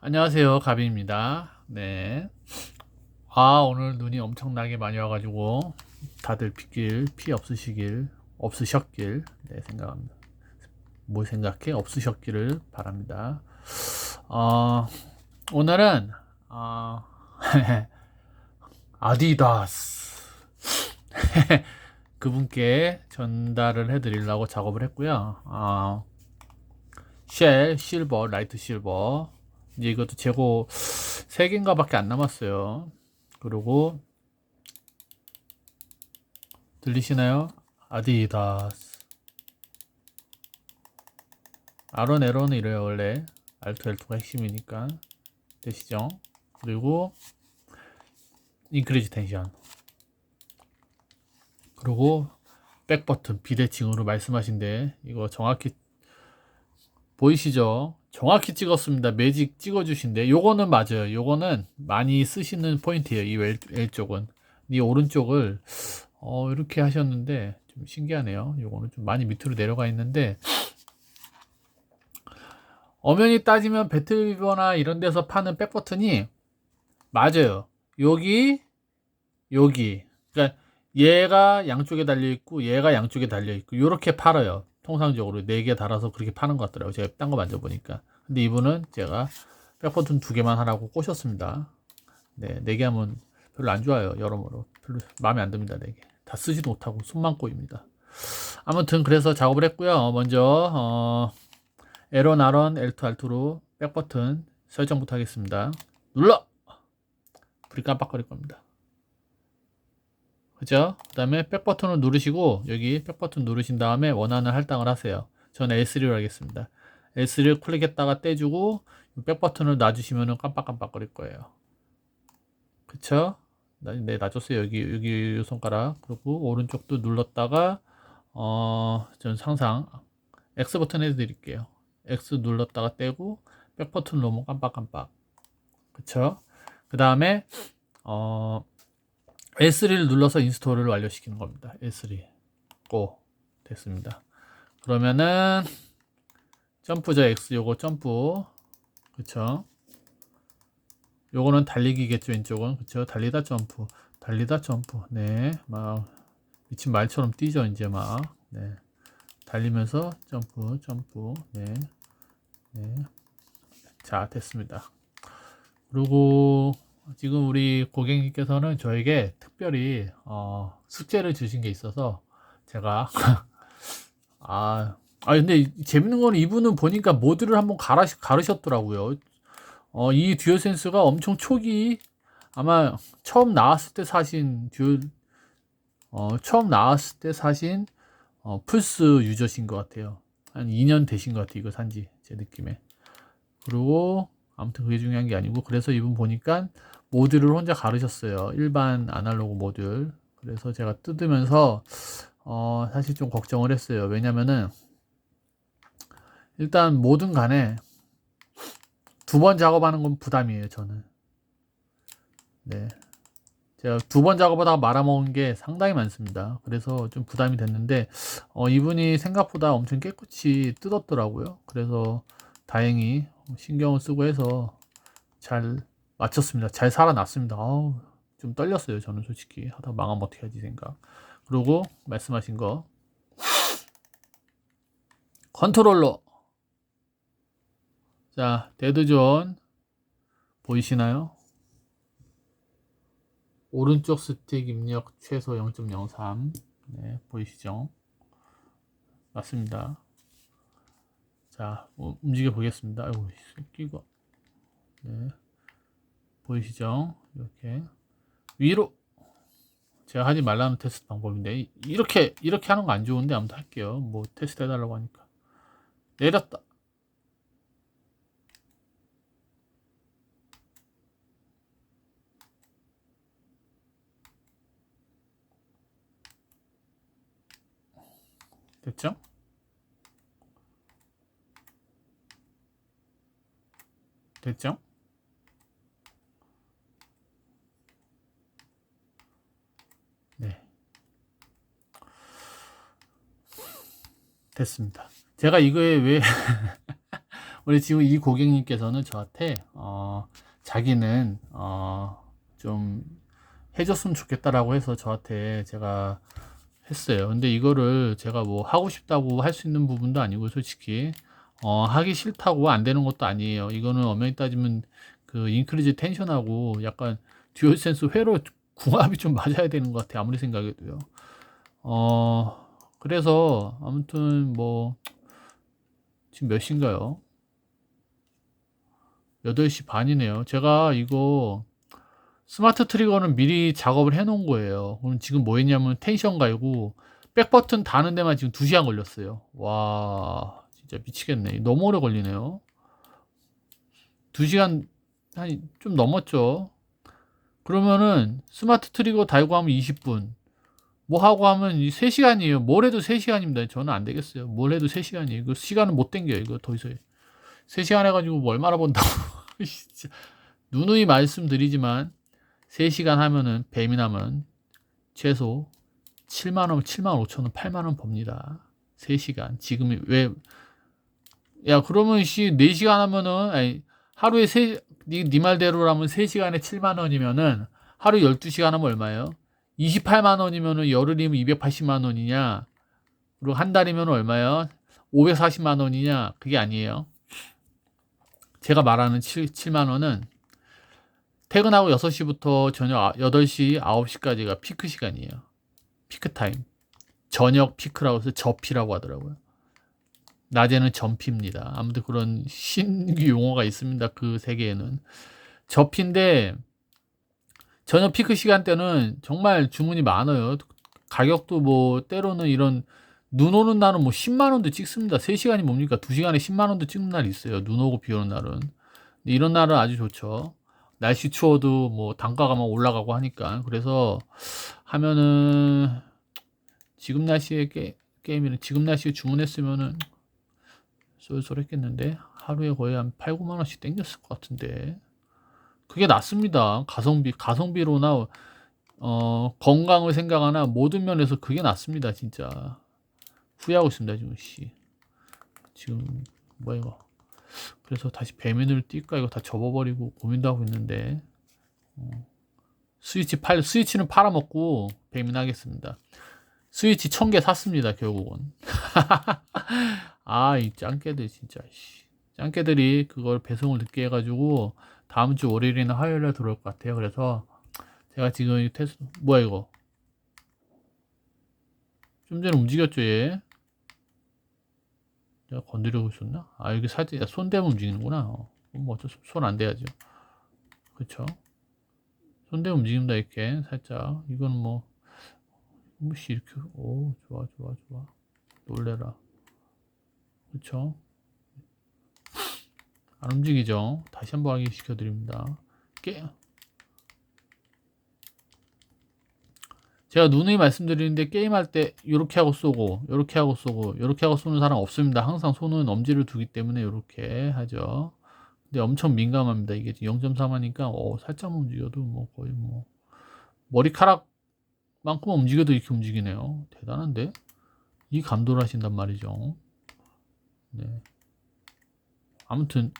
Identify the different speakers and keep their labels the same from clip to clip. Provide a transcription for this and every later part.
Speaker 1: 안녕하세요. 가빈입니다. 네. 아, 오늘 눈이 엄청나게 많이 와가지고, 다들 빗길, 피 없으시길, 없으셨길, 네, 생각합니다. 뭘 생각해? 없으셨기를 바랍니다. 어, 오늘은, 어, 아디다스. 그분께 전달을 해드리려고 작업을 했고요. 어, 쉘, 실버, 라이트 실버. 이제 이것도 재고 3개인가 밖에 안 남았어요. 그리고 들리시나요? 아디다스. 아론 에로는 이래요 원래 알트 엘트가 핵심이니까 되시죠? 그리고 인크리지 텐션 그리고 백 버튼 비대칭으로 말씀하신데 이거 정확히 보이시죠? 정확히 찍었습니다. 매직 찍어주신데 요거는 맞아요. 요거는 많이 쓰시는 포인트예요. 이 왼, 왼쪽은 이 오른쪽을 어, 이렇게 하셨는데 좀 신기하네요. 요거는 좀 많이 밑으로 내려가 있는데 엄연히 따지면 배틀비버나 이런 데서 파는 백 버튼이 맞아요. 여기 여기 그러니까 얘가 양쪽에 달려 있고 얘가 양쪽에 달려 있고 이렇게 팔아요. 통상적으로 4개 달아서 그렇게 파는 것 같더라고요. 제가 딴 거 만져보니까. 근데 이분은 제가 백버튼 두 개만 하라고 꼬셨습니다. 네, 4개 하면 별로 안 좋아요. 여러모로. 별로 마음에 안 듭니다. 4개. 다 쓰지도 못하고 숨만 꼬입니다. 아무튼 그래서 작업을 했고요. 먼저 어, 에런 아런 L2 R2로 백버튼 설정부터 하겠습니다. 눌러! 불이 깜빡거릴 겁니다. 그죠? 그 다음에 백 버튼을 누르시고 여기 백 버튼 누르신 다음에 원하는 할당을 하세요. 저는 L3로 하겠습니다. L3를 클릭했다가 떼주고 백 버튼을 놔주시면 깜빡깜빡 거릴 거예요. 그쵸? 네, 놔줬어요. 여기, 여기 이 손가락. 그리고 오른쪽도 눌렀다가, 어, 전 상상, X 버튼 해드릴게요. X 눌렀다가 떼고, 백 버튼 놓으면 깜빡깜빡. 그쵸? 그 다음에, 어, S3를 눌러서 인스톨을 완료시키는 겁니다. S3. 고. 됐습니다. 그러면은, 점프죠. X 요거 점프. 그쵸? 요거는 달리기겠죠. 왼쪽은. 그쵸? 달리다 점프. 달리다 점프. 네. 막, 미친 말처럼 뛰죠. 이제 막. 네. 달리면서 점프, 점프. 네. 네. 자, 됐습니다. 그리고, 지금 우리 고객님께서는 저에게 특별히 어, 숙제를 주신 게 있어서 제가 아, 아 근데 재밌는 건 이분은 보니까 모드를 한번 가르, 가르셨더라고요. 어, 이 듀얼 센스가 엄청 초기 아마 처음 나왔을 때 사신 듀얼 어, 처음 나왔을 때 사신 어, 플스 유저신 것 같아요. 한 2년 되신 것 같아요. 이거 산지 제 느낌에. 그리고 아무튼 그게 중요한 게 아니고 그래서 이분 보니까 모듈을 혼자 가르셨어요. 일반 아날로그 모듈. 그래서 제가 뜯으면서 어, 사실 좀 걱정을 했어요. 왜냐면은 일단 뭐든 간에 두 번 작업하는 건 부담이에요. 저는. 네. 제가 두 번 작업하다가 말아먹은 게 상당히 많습니다. 그래서 좀 부담이 됐는데 어, 이분이 생각보다 엄청 깨끗이 뜯었더라고요. 그래서 다행히 신경을 쓰고 해서 잘 맞췄습니다. 잘 살아났습니다. 아우, 좀 떨렸어요. 저는 솔직히 하다 망하면 어떻게 하지 생각. 그리고 말씀하신 거 컨트롤러 자 데드존 보이시나요? 오른쪽 스틱 입력 최소 0.03 네, 보이시죠? 맞습니다. 자 움직여 보겠습니다. 아이고 새끼가 네. 보이시죠? 이렇게 위로 제가 하지 말라는 테스트 방법인데 이렇게 이렇게 하는 거 안 좋은데 아무튼 할게요. 뭐 테스트 해달라고 하니까 내렸다. 됐죠? 됐죠? 됐습니다. 제가 이거에 왜 우리 지금 이 고객님께서는 저한테 어, 자기는 어, 좀 해줬으면 좋겠다라고 해서 저한테 제가 했어요. 근데 이거를 제가 뭐 하고 싶다고 할 수 있는 부분도 아니고 솔직히 어, 하기 싫다고 안 되는 것도 아니에요. 이거는 엄연히 따지면 그 인크리즈 텐션하고 약간 듀얼 센스 회로 궁합이 좀 맞아야 되는 것 같아요. 아무리 생각해도요. 어, 그래서 아무튼 뭐 지금 몇 시인가요? 8시 반이네요. 제가 이거 스마트 트리거는 미리 작업을 해 놓은 거예요. 그럼 지금 뭐 했냐면 텐션 갈고 백 버튼 다는 데만 지금 2시간 걸렸어요. 와, 진짜 미치겠네. 너무 오래 걸리네요. 2시간 한 좀 넘었죠. 그러면은 스마트 트리거 달고 하면 20분. 뭐 하고 하면 3시간이에요. 뭘 해도 3시간입니다. 저는 안 되겠어요. 뭘 해도 3시간이에요. 이거 시간은 못 땡겨요. 이거 더 이상. 3시간 해가지고 뭐 얼마나 번다고. 진짜. 누누이 말씀드리지만 3시간 하면은 배민하면 최소 7만원, 7만 5천원, 8만원 법니다. 3시간. 지금이 왜, 야, 그러면 씨, 4시간 하면은, 아니, 하루에 세, 니, 니 말대로라면 3시간에 7만원이면은 하루 12시간 하면 얼마예요? 28만 원이면은 열흘이면 280만 원이냐? 그리고 한 달이면 얼마예요? 540만 원이냐? 그게 아니에요. 제가 말하는 7, 7만 원은 퇴근하고 6시부터 저녁 8시, 9시까지가 피크 시간이에요. 피크 타임. 저녁 피크라고 해서 저피라고 하더라고요. 낮에는 전피입니다. 아무튼 그런 신규 용어가 있습니다. 그 세계에는. 저피인데 저녁 피크 시간대는 정말 주문이 많아요. 가격도 뭐 때로는 이런 눈 오는 날은 뭐 10만 원도 찍습니다. 3시간이 뭡니까? 2시간에 10만 원도 찍는 날이 있어요. 눈 오고 비 오는 날은. 이런 날은 아주 좋죠. 날씨 추워도 뭐 단가가 막 올라가고 하니까. 그래서 하면은 지금 날씨에 게, 게임이는 지금 날씨에 주문했으면은 쏠쏠했겠는데 하루에 거의 한 8, 9만 원씩 땡겼을 것 같은데. 그게 낫습니다. 가성비 가성비로나 어, 건강을 생각하나 모든 면에서 그게 낫습니다. 진짜. 후회하고 있습니다. 지금 씨. 지금 뭐야 이거. 그래서 다시 배민을 뛸까 이거 다 접어버리고 고민도 하고 있는데 어. 스위치 팔 스위치는 팔아먹고 배민 하겠습니다. 스위치 천 개 샀습니다. 결국은. 아이 짱깨들 진짜 씨. 짱깨들이 그걸 배송을 늦게 해가지고 다음 주 월요일이나 화요일에 들어올 것 같아요. 그래서 제가 지금 이 테스트 뭐야 이거 좀 전에 움직였죠 얘. 내가 건드리고 있었나? 아 여기 살짝 손 대면 움직이는구나. 어. 뭐 어쩔 수 손 안 대야죠. 그쵸? 손 대면 움직인다 이렇게 살짝. 이건 뭐 무시 이렇게 오 좋아 좋아 좋아 놀래라. 그쵸? 안 움직이죠? 다시 한번 확인 시켜 드립니다. 깨. 제가 누누이 말씀드리는데 게임할 때 이렇게 하고 쏘고 이렇게 하고 쏘고 이렇게 하고 쏘는 사람 없습니다. 항상 손은 엄지를 두기 때문에 이렇게 하죠. 근데 엄청 민감합니다. 이게 0.3하니까 어, 살짝 움직여도 뭐 거의 뭐 머리카락만큼 움직여도 이렇게 움직이네요. 대단한데 이 감도를 하신단 말이죠. 네. 아무튼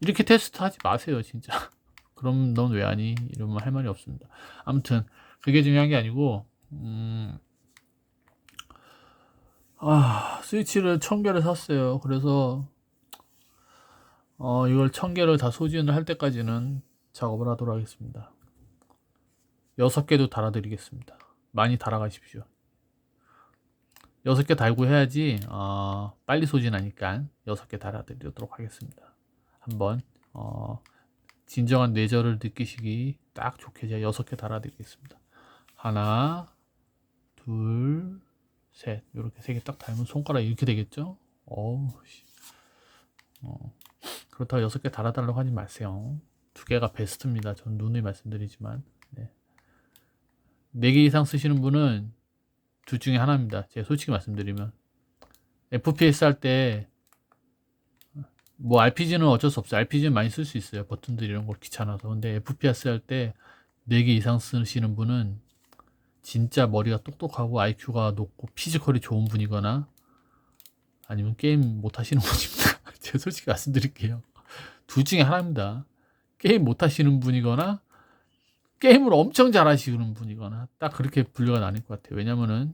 Speaker 1: 이렇게 테스트 하지 마세요, 진짜. 그럼 넌왜 하니? 이러면 할 말이 없습니다. 아무튼 그게 중요한 게 아니고 음, 아 스위치를 천 개를 샀어요. 그래서 어, 이걸 천 개를 다 소진을 할 때까지는 작업을 하도록 하겠습니다. 여섯 개도 달아드리겠습니다. 많이 달아가십시오. 여섯 개 달고 해야지 어, 빨리 소진하니까 여섯 개 달아드리도록 하겠습니다. 한번 어, 진정한 뇌절을 느끼시기 딱 좋게 제가 여섯 개 달아드리겠습니다. 하나, 둘, 셋 이렇게 세 개 딱 달면 손가락 이렇게 되겠죠? 어우, 어. 그렇다고 여섯 개 달아달라고 하지 마세요. 두 개가 베스트입니다. 전 누누이 말씀드리지만 네. 네개 이상 쓰시는 분은 둘 중에 하나입니다. 제가 솔직히 말씀드리면 FPS 할 때 뭐 RPG는 어쩔 수 없어요. RPG는 많이 쓸 수 있어요. 버튼들 이런 걸 귀찮아서. 근데 FPS 할 때 4개 이상 쓰시는 분은 진짜 머리가 똑똑하고 IQ가 높고 피지컬이 좋은 분이거나 아니면 게임 못 하시는 분입니다. 제가 솔직히 말씀드릴게요. 둘 중에 하나입니다. 게임 못 하시는 분이거나 게임을 엄청 잘하시는 분이거나 딱 그렇게 분류가 나뉠 것 같아요. 왜냐면은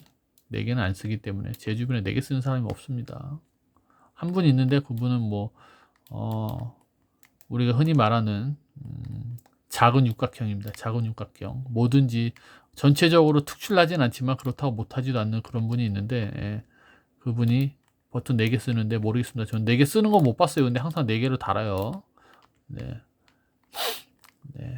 Speaker 1: 네 개는 안 쓰기 때문에 제 주변에 네개 쓰는 사람이 없습니다. 한 분 있는데 그분은 뭐 어, 우리가 흔히 말하는 음, 작은 육각형입니다. 작은 육각형. 뭐든지 전체적으로 특출나진 않지만 그렇다고 못하지도 않는 그런 분이 있는데 예, 그분이 버튼 4개 쓰는데 모르겠습니다. 저는 4개 쓰는 거 못 봤어요. 근데 항상 4개로 달아요. 네. 네.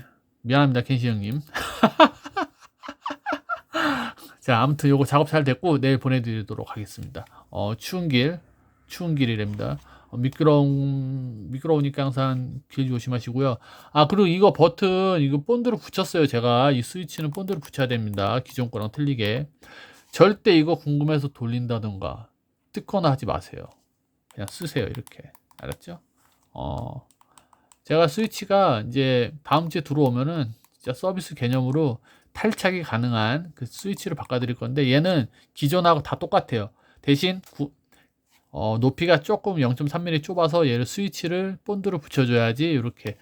Speaker 1: 미안합니다. 켄시 형님. 자, 아무튼 요거 작업 잘 됐고 내일 보내드리도록 하겠습니다. 어, 추운 길, 추운 길이랍니다. 어, 미끄러운, 미끄러우니까 항상 길 조심하시고요. 아, 그리고 이거 버튼, 이거 본드로 붙였어요. 제가 이 스위치는 본드로 붙여야 됩니다. 기존 거랑 틀리게. 절대 이거 궁금해서 돌린다던가 뜯거나 하지 마세요. 그냥 쓰세요. 이렇게. 알았죠? 어, 제가 스위치가 이제 다음 주에 들어오면은 진짜 서비스 개념으로 탈착이 가능한 그 스위치를 바꿔드릴 건데 얘는 기존하고 다 똑같아요. 대신 구, 어, 높이가 조금 0.3mm 좁아서 얘를 스위치를 본드로 붙여줘야지 이렇게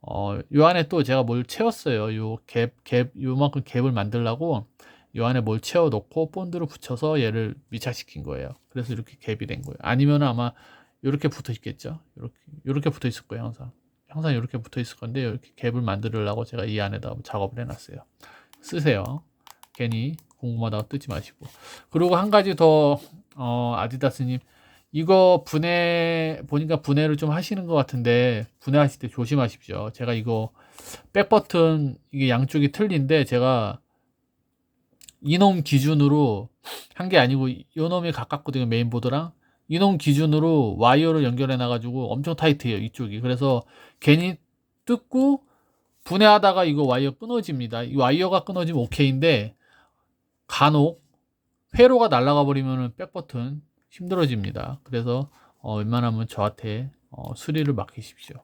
Speaker 1: 어, 요 안에 또 제가 뭘 채웠어요. 요 갭, 갭, 요만큼 갭을 만들라고 요 안에 뭘 채워 놓고 본드로 붙여서 얘를 미착시킨 거예요. 그래서 이렇게 갭이 된 거예요. 아니면 아마 이렇게 붙어 있겠죠. 이렇게 이렇게 붙어 있을 거예요, 항상. 항상 이렇게 붙어 있을 건데 이렇게 갭을 만들려고 제가 이 안에다 작업을 해놨어요. 쓰세요. 괜히 궁금하다고 뜨지 마시고. 그리고 한 가지 더 어, 아디다스님 이거 분해 보니까 분해를 좀 하시는 것 같은데 분해하실 때 조심하십시오. 제가 이거 백 버튼 이게 양쪽이 틀린데 제가 이놈 기준으로 한 게 아니고 요 놈이 가깝거든요 메인보드랑 이놈 기준으로 와이어를 연결해 놔가지고 엄청 타이트해요 이쪽이. 그래서 괜히 뜯고 분해하다가 이거 와이어 끊어집니다. 이 와이어가 끊어지면 오케이인데 간혹 회로가 날아가 버리면은 백버튼 힘들어집니다. 그래서 어, 웬만하면 저한테 어, 수리를 맡기십시오.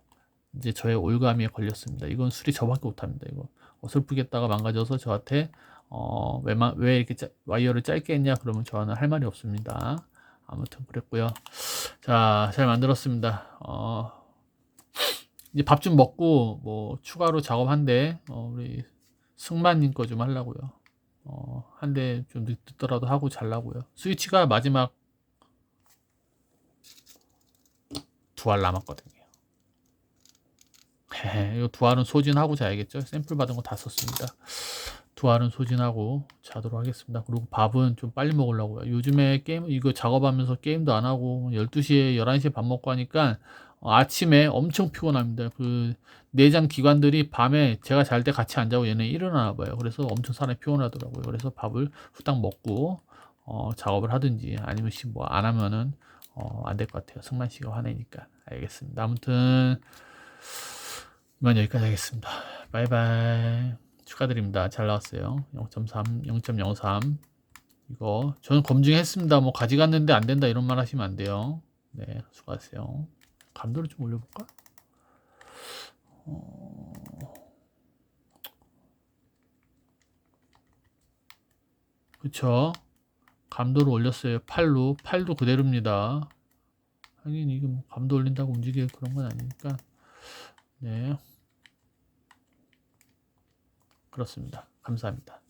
Speaker 1: 이제 저의 올감에 걸렸습니다. 이건 수리 저밖에 못합니다 이거. 어설프겠다가 망가져서 저한테 어, 웬만, 왜 이렇게 짜, 와이어를 짧게 했냐 그러면 저는 할 말이 없습니다 아무튼 그랬고요. 자, 잘 만들었습니다. 어, 이제 밥 좀 먹고 뭐 추가로 작업한데 어, 우리 승만님 거 좀 하려고요. 어, 한 대 좀 늦더라도 하고 잘라고요. 스위치가 마지막 두 알 남았거든요. 이두 알은 소진하고 자야겠죠. 샘플 받은 거 다 썼습니다. 두 알은 소진하고 자도록 하겠습니다. 그리고 밥은 좀 빨리 먹으려고요. 요즘에 게임 이거 작업하면서 게임도 안 하고 12시에 11시에 밥 먹고 하니까 어, 아침에 엄청 피곤합니다. 그 내장 기관들이 밤에 제가 잘 때 같이 안 자고 얘네 일어나나 봐요. 그래서 엄청 사람이 피곤하더라고요. 그래서 밥을 후딱 먹고 어, 작업을 하든지 아니면 뭐 안 하면은 어, 안 될 것 같아요. 승만 씨가 화내니까 알겠습니다. 아무튼 이만 여기까지 하겠습니다. 바이바이. 축하드립니다. 잘 나왔어요. 0.3, 0.03. 이거 저는 검증했습니다. 뭐 가져갔는데 안 된다 이런 말 하시면 안 돼요. 네, 수고하세요. 감도를 좀 올려볼까? 어... 그쵸? 감도를 올렸어요. 8로. 8도 그대로입니다. 하긴 이게 뭐 감도 올린다고 움직일 그런 건 아니니까. 네. 그렇습니다. 감사합니다.